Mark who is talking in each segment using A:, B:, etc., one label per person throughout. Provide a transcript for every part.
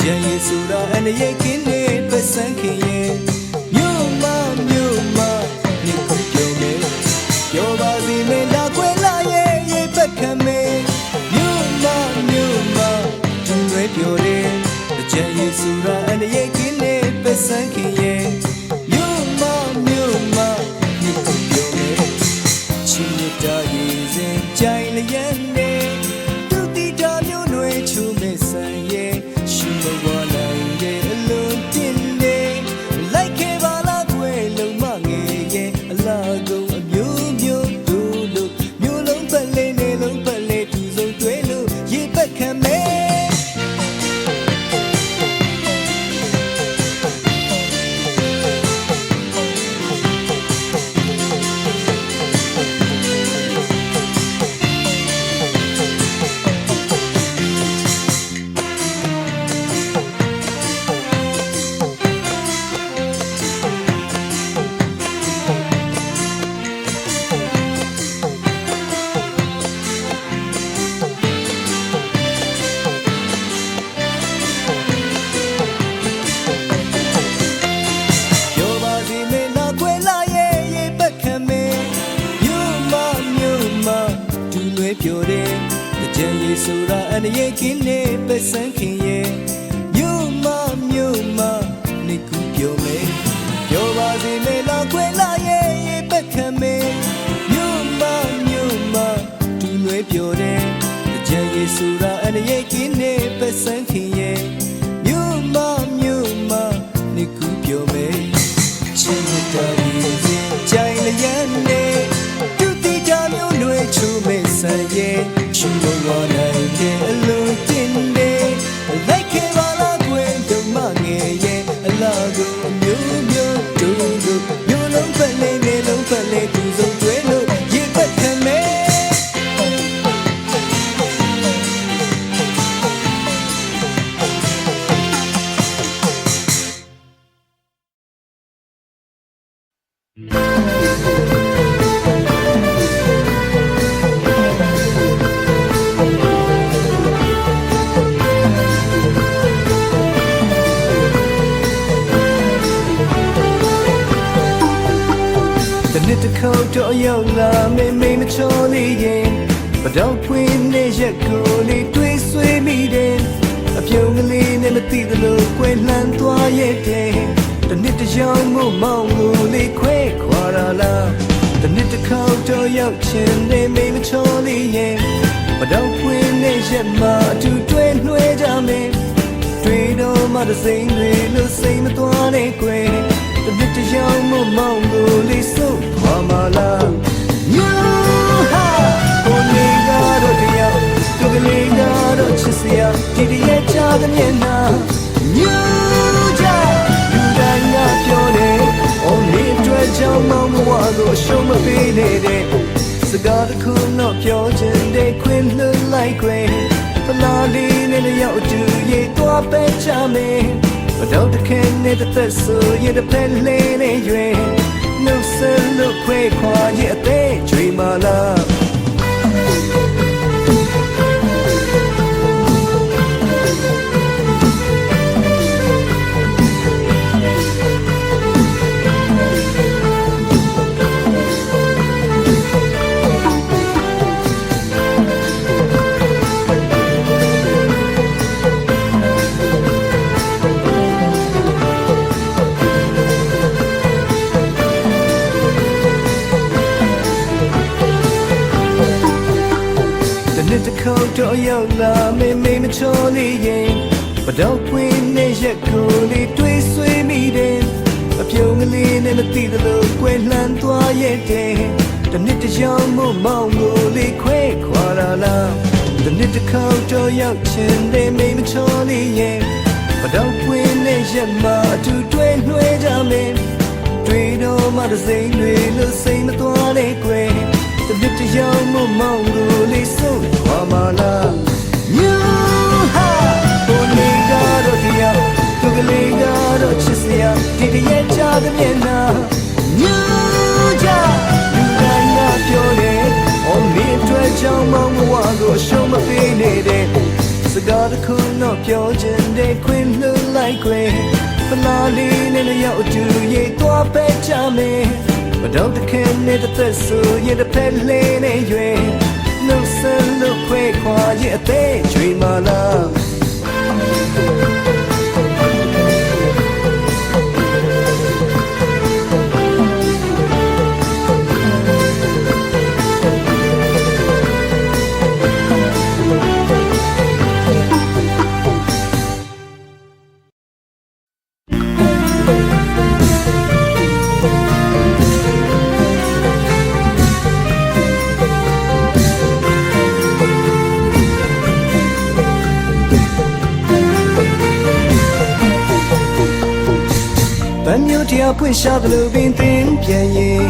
A: ကြံရေဆိုတာအနေရဲ့ကင်းနေပစံခင်ရဲ့မြို့မမြို့မနေကိုပြောမယ်ပြောပါစီမေလာခွဲလာရဲ့ရေပက်ခံမေမြို့မမြို့မထုံလွဲပြောတယ်တကြံရေဆိုတာအနေရဲ့ကင်းနေပစံခင်ရဲ့ ပြောတယ်တကြံရေဆိုတာအနေရဲ့ကင်းနေပစံ တစ်ခေါက်တော့ရောက်လာမေမေမချောလေးရင်ပတော့ခွင်းနဲ့ရက်ကိုလေးတွေးဆွေးမိတယ်အပြုံးကလေးနဲ့မသိသလိုကွယ်လှန်သွားရဲ့တဲ့တနစ်တစ်ယောက်မို့မောင်းကိုလေးခွဲခွာလာလားတနစ်တစ်ခေါက်တော့ရောက်ချင်နေမေမချောလေးရင်ပတော့ခွင်းနဲ့ရက်မှာအတူတွဲနှွဲကြမယ်တွေ့တော့မှတစ်စိမ့်တွေလို့စိတ်မသွားနဲ့ကွယ် တနစ်တစ်ယောက်မို့မောင်းကိုလေးစုပ်ခွာမလားညဟာကိုလေးကတော့တရားသူကလေးကတော့ချစ်စရာဒီတည်းချတဲ့မျက်နှာညကြလူတိုင်းကပြောနေအော်လေးအတွက်ကြောင့်မောင်းမဝလို့ရှုံးမပေးနေတဲ့စကားတစ်ခုတော့ပြောချင်တဲ့ခွင့်လွှတ်လိုက်ခွင့်ဖလားလေးနဲ့လည်းရောက်တူရေးသွားပဲချမယ်မ တော့တခင်နဲ့တစ်သက်ဆိုရင်တစ်ဖက်လေးနဲ့ရွယ်နှုတ်ဆက်လို့ခွဲခွာရဲ့အသေးကျွေးမလား တစ်ခေါက်တော့ရောက်လာမေမေမချောလေးရင်ပတော့ခွင်းနဲ့ရက်ကိုလေးတွေးဆွေးမိတယ်အပြုံးကလေးနဲ့မသိသလိုကွယ်လှန်သွားရဲ့တဲ့တနေ့တစ်ယောက်မို့မောင်းကိုလေးခွဲခွာလာလားတနေ့တစ်ခေါက်တော့ရောက်ချင်တယ်မေမချောလေးရင်ပတော့ခွင်းနဲ့ရက်မှာအတူတွဲနှွဲကြမယ်တွေ့တော့မှတစ်စိမ့်တွေလို့စိတ်မသွားနဲ့ကွယ် ရစ်တရောင်မမောင်ကိုလေးဆိုဝါမာလာညူဟာကိုနေကတော့တရောင်သူကလေးကတော့ချစ်စရာဒီတရဲ့ချာတဲ့မျက်နှာညူကြလူတိုင်းကပြောတယ်အော်နေအတွက်ကြောင့်မောင်မဝါကိုရှုံးမပေးနေတယ်စကားတစ်ခုတော့ပြောခြင်းတဲ့ခွင်လှလိုက်ခွင်ဖလားလေးနဲ့လျောက်အတူရေးသွားပဲချမယ် မတော့တခင်နဲ့တစ်သက်ဆိုရင်တစ်ဖက်လေးနဲ့ရွယ်နှုတ်ဆက်လို့ခွဲခွာရဲ့အသေးချွေမလား ဗန်မျိုးတရားဖွင့်ရှာသလိုပင်သင်ပြန်ရင်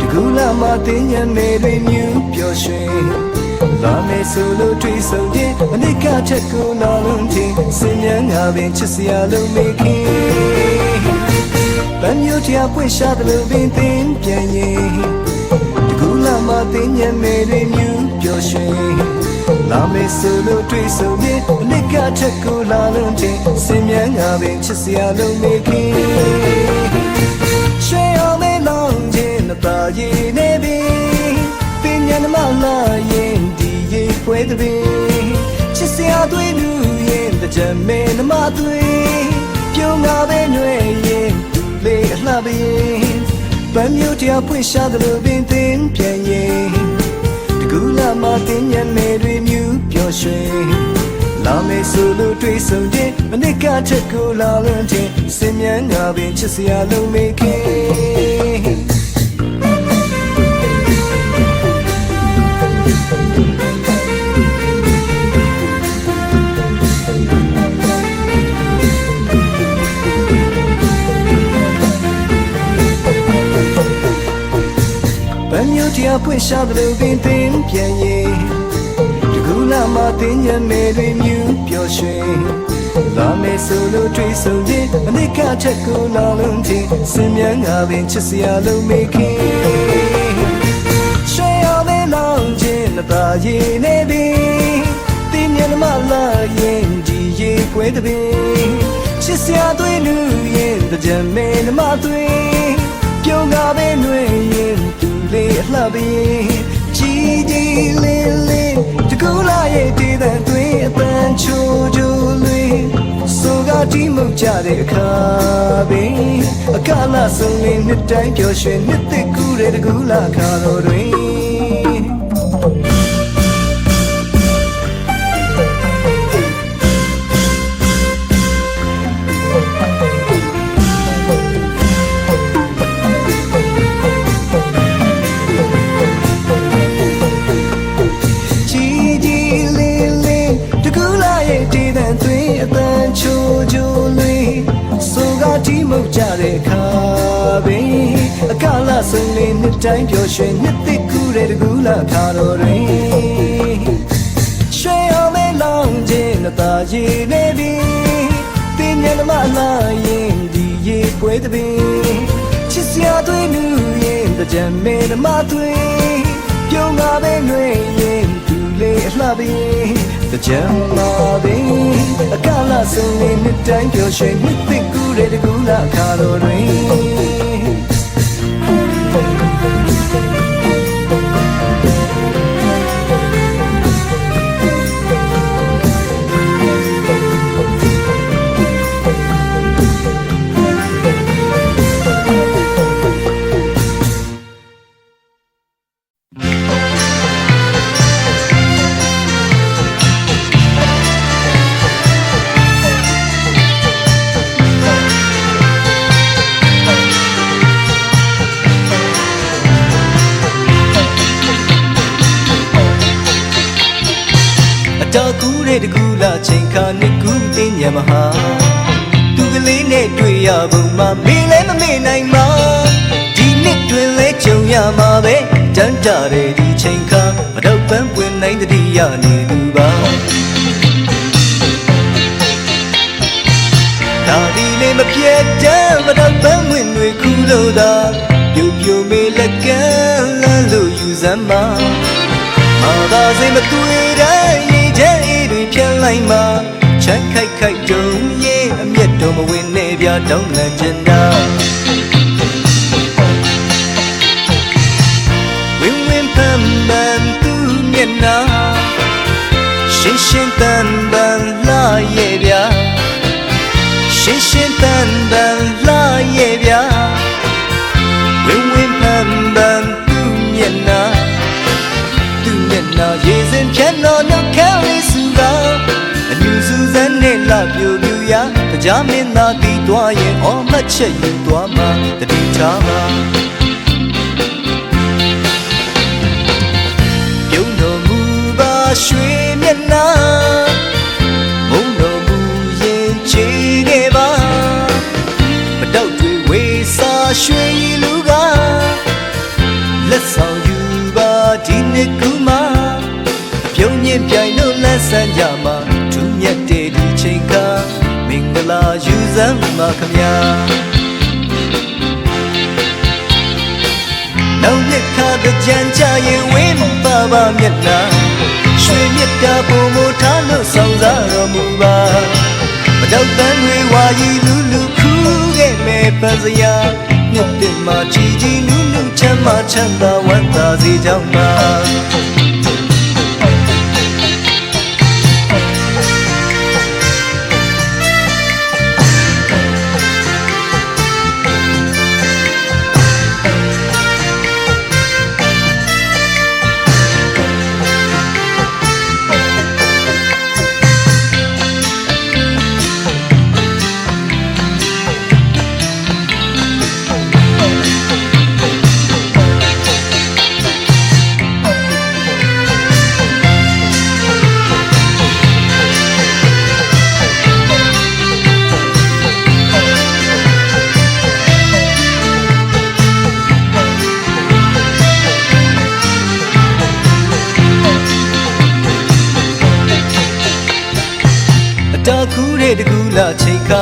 A: တကူလာမတင်ညံမေတွေမြူပျော်ရွှင်လာမယ်ဆိုလို့တွေ့ဆုံခြင်းအနိကချက်ကိုနာလုံးချင်းစင်မြန်းငါပင်ချစ်စရာလုံးမေခင်ဗန်မျိုးတရားဖွင့်ရှာသလိုပင်သင်ပြန်ရင်တကူလာမတင်ညံမေတွေမြူပျော်ရွှင် လာမယ်ဆိုလို့တွေ့ဆုံခြင်းအနိကချက်ကိုလာလုံးချင်းစင်မြန်းငါပင်ချစ်စရာလုံးမေခင်ရွှေအောင်မဲလောင်းခြင်းနဲ့ပါရည်နေပြီပညာနမလာရင်ဒီရေပွဲတဲ့ပင်ချစ်စရာသွေးလူရင်တကြမဲနမသွေးပြုံးငါပဲຫນွေရင်သူလေးအလှပရင်ပန်းမျိုးတရားဖွင့်ရှာသလိုပင်သင်ပြန်ရင်တ ကူလာမတင်ညံမဲတွေမြူပျော်ရွှင်လာမယ်ဆိုလို့တွေ့ဆုံခြင်းအနစ်ကချက်ကိုလာလွန်ခြင်းစင်မြန်းငါပင်ချစ်စရာလုံးမေခင် ဖွင့်ရှာသလိုပင်သင်ပြန်ရင်တကူလာမတင်ညံမေတွေမြူပျော်ရွှင်လာမယ်ဆိုလို့တွေ့ဆုံခြင်းအနိကချက်ကိုလာလုံးချင်းစင်မြန်းငါပင်ချစ်စရာလုံးမေခင်ရွှေအောင်မဲလောင်းခြင်းနဲ့ပါရည်နေပြီတင်းမြတ်မလာရင်ဒီရေကွဲတဲ့ပင်ချစ်စရာသွေးလူရင်တကြမဲနမသွေးပြုံးကားပဲနှွေရင်သူ လေးအလှပင်ကြီးကြီးလေးလေးတကူလာရဲ့တည်တဲ့သွေးအပန်းချိုးချိုးလေးဆိုကတိမှုကြတဲ့အခါပင်အကလာဆုံးလေးနှစ်တိုင်းပျော်ရွှင်နှစ်သက်ကူတဲ့တကူလာခါတော်တွင် တိုင်းပျော်ရွှင်နှစ်သက်ကူတဲ့တကူလာခါတော်တွင်ရွှေအောင်မဲလောင်းခြင်းနဲ့သာရည်နေပြီတင်းညံမလာရင်ဒီရေပွဲတဲ့ပင်ချစ်စရာတွေလူရင်တကြံမဲဓမ္မတွေပြုံးငါပဲຫນွေရင်သူလေးအလှပင်တကြံမာပင်အကလာဆုံးလေးနှစ်တိုင်းပျော်ရွှင်နှစ်သက်ကူတဲ့တကူလာခါတော်တွင် တော်ကူးတဲ့တကူလာချိန်ခါနှစ်ကူးတင်ညံမဟာသူကလေးနဲ့တွေ့ရပုံမှာမေးလဲမမေ့နိုင်မှာဒီနှစ်တွင်လဲကြုံရမှာပဲတန်တာတဲ့ဒီချိန်ခါမတော့ပန်းပွင့်နိုင်တတိယနေသူပါဒါဒီလေးမပြတ်တမ်းမတော့ပန်းဝင်တွေခုလို့သာပြူပြူမေးလက်ကမ်းလမ်းလို့ယူစမ်းမှာမာသာစိတ်မတွေ့တိုင်း ရေချဲအေးတွေဖြန်းလိုက်မှာချမ်းခိုက်ခိုက်တုံးရဲ့အမျက်တော်မဝင်နဲ့ပြတောင်းလန့်ချင်တာဝင်းဝင်းပန်းပန်းသူမျက်နှာရှင်းရှင်းတန် ချက်ယူသွားမှာတတိထားမှာပြုံးတော်မူပါရွှေမျက်နှာမုံတော်မူရင်ချေခဲ့ပါမတော့တွေဝေစာရွှေလူကလက်ဆောင်ယူပါဒီနှစ်ကူမှာအပြုံးမြင့်ပြိုင်လို့လက်ဆန်းကြမှာ လာယူစမ်းပါခမညာနောက်မြက်ခါတကြံကြရင်ဝင်းပါပါမျက်နှာရွှေမြတ်တာပုံမထားလို့ဆောင်စားတော်မူပါမတော့တန်တွေဝါရီလူလူခူးခဲ့မဲ့ပန်းစရာမြတ်တင်မှာချီချီနူးနူးချမ်းမချမ်းသာဝမ်းသာစေကြောင်းပါ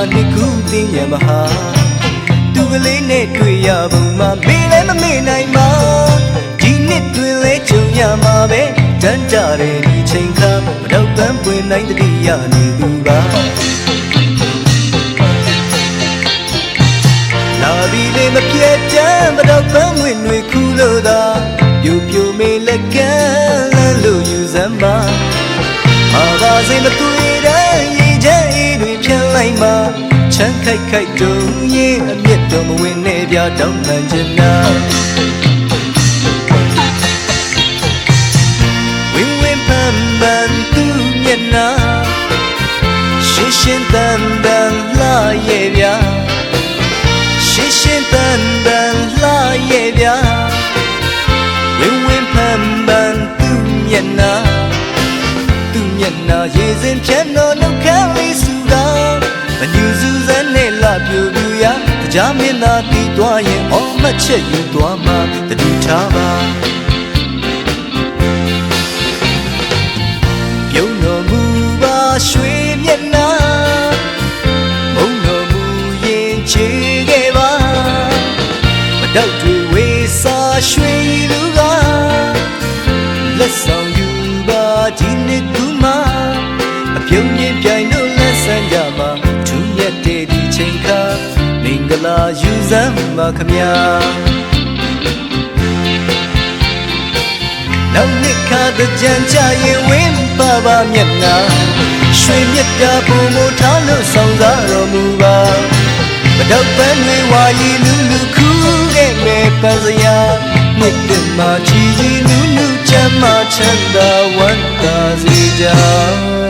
A: န်ခါနှစ်ခုသိညံမဟာသူကလေးနဲ့တွေ့ရပုံမှာမေးလည်းမမေ့နိုင်ပါဒီနှစ်တွင်လဲကြုံရမှာပဲတန်ကြတဲ့ဒီချိန်ခါမတော့ပန်းပွင့်နိုင်တတိယနေသူပါလာပြီလေမပြတ်တမ်းမတော့ပန်းဝင်တွေခူးလို့သာပြူပြူမေးလက်ကမ်းလန်းလို့ယူစမ်းပါမာပါစေမတွေ့တဲ့ရေချမ်းအေး တွေဖြန်းလိုက်မှာချမ်းခိုက်ခိုက်တုံးရင်အမျက်တော်မဝင်နဲ့ပြတောင်းပန်ချင်နာဝင်းဝင်းပန်းပန်းသူမျက်နှာရှင်းရှင်းတန်တန်လာရဲ့ဗျာရှင်းရှင်းတန်တန်လာရဲ့ဗျာဝင်းဝင်းပန်းပန်းသူမျက်နှာသူမျက်နှာရေစင်ဖြတ်တော်နှုတ် ကြားမင်းသားတီးသွားရင်အော်မှတ်ချက်ယူသွားမှာတတိထားပါပြုံး မင်္ဂလာယူစမ်းပါခမညာနောက်နှစ်ခါတကြံကြရင်ဝင်းပါပါမျက်နှာရွှေမြတ်တာပုံမထားလို့ဆောင်စားတော်မူပါမတော့ပန်းတွေဝါရီလူလူခူးခဲ့မဲ့ပန်းစရာနှစ်တင်မှာချီချီနူးနူးချမ်းမချမ်းသာဝမ်းသာစေကြောင်း